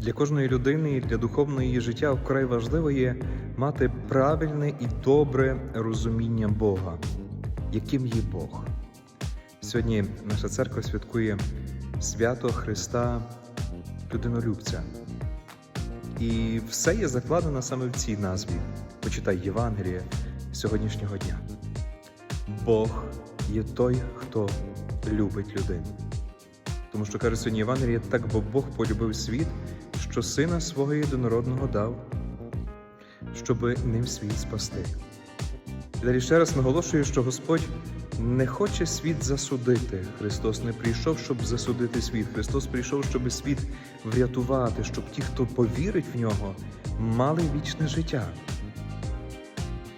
Для кожної людини і для духовного її життя вкрай важливо є мати правильне і добре розуміння Бога, яким є Бог. Сьогодні наша церква святкує свято Христа Людинолюбця. І все є закладено саме в цій назві. Почитай Євангеліє сьогоднішнього дня. Бог є той, хто любить людину. Тому що каже сьогодні Євангеліє, так бо Бог полюбив світ, що сина свого єдинородного дав, щоби ним світ спасти. І далі ще раз наголошую, що Господь не хоче світ засудити. Христос не прийшов, щоб засудити світ. Христос прийшов, щоб світ врятувати, щоб ті, хто повірить в нього, мали вічне життя.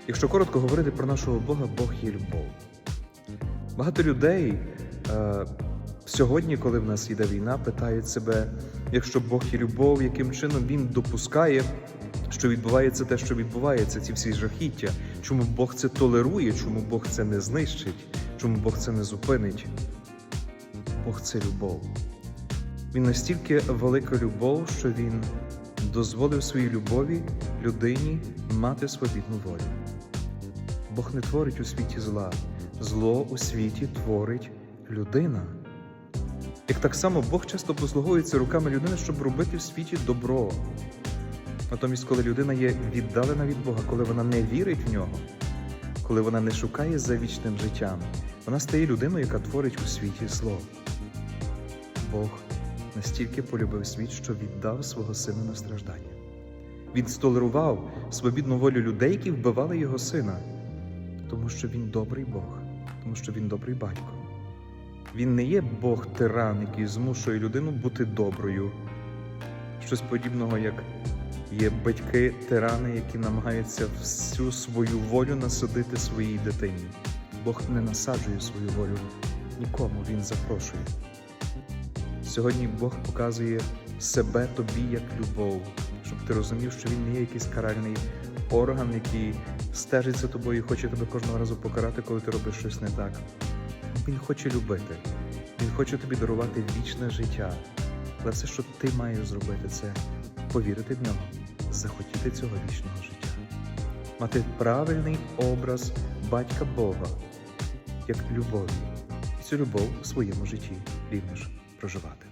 Якщо коротко говорити про нашого Бога, Бог є любов. Багато людей е, сьогодні, коли в нас йде війна, питають себе, якщо Бог є любов, яким чином Він допускає, що відбувається те, що відбувається, ці всі жахіття, чому Бог це толерує, чому Бог це не знищить, чому Бог це не зупинить. Бог це любов. Він настільки велика любов, що Він дозволив своїй любові людині мати свобідну волю. Бог не творить у світі зла, зло у світі творить людина. Як так само Бог часто послуговується руками людини, щоб робити в світі добро. Натомість, коли людина є віддалена від Бога, коли вона не вірить в нього, коли вона не шукає за вічним життям, вона стає людиною, яка творить у світі зло. Бог настільки полюбив світ, що віддав свого сина на страждання. Він столерував свобідну волю людей, які вбивали його сина, тому що він добрий Бог, тому що він добрий батько. Він не є Бог тиран, який змушує людину бути доброю. Щось подібного, як є батьки тирани, які намагаються всю свою волю насадити своїй дитині. Бог не насаджує свою волю нікому, Він запрошує. Сьогодні Бог показує себе тобі як любов, щоб ти розумів, що він не є якийсь каральний орган, який стежить за тобою і хоче тебе кожного разу покарати, коли ти робиш щось не так. Він хоче любити, він хоче тобі дарувати вічне життя. Але все, що ти маєш зробити, це повірити в нього, захотіти цього вічного життя, мати правильний образ батька Бога як любові, і цю любов у своєму житті рівно ж проживати.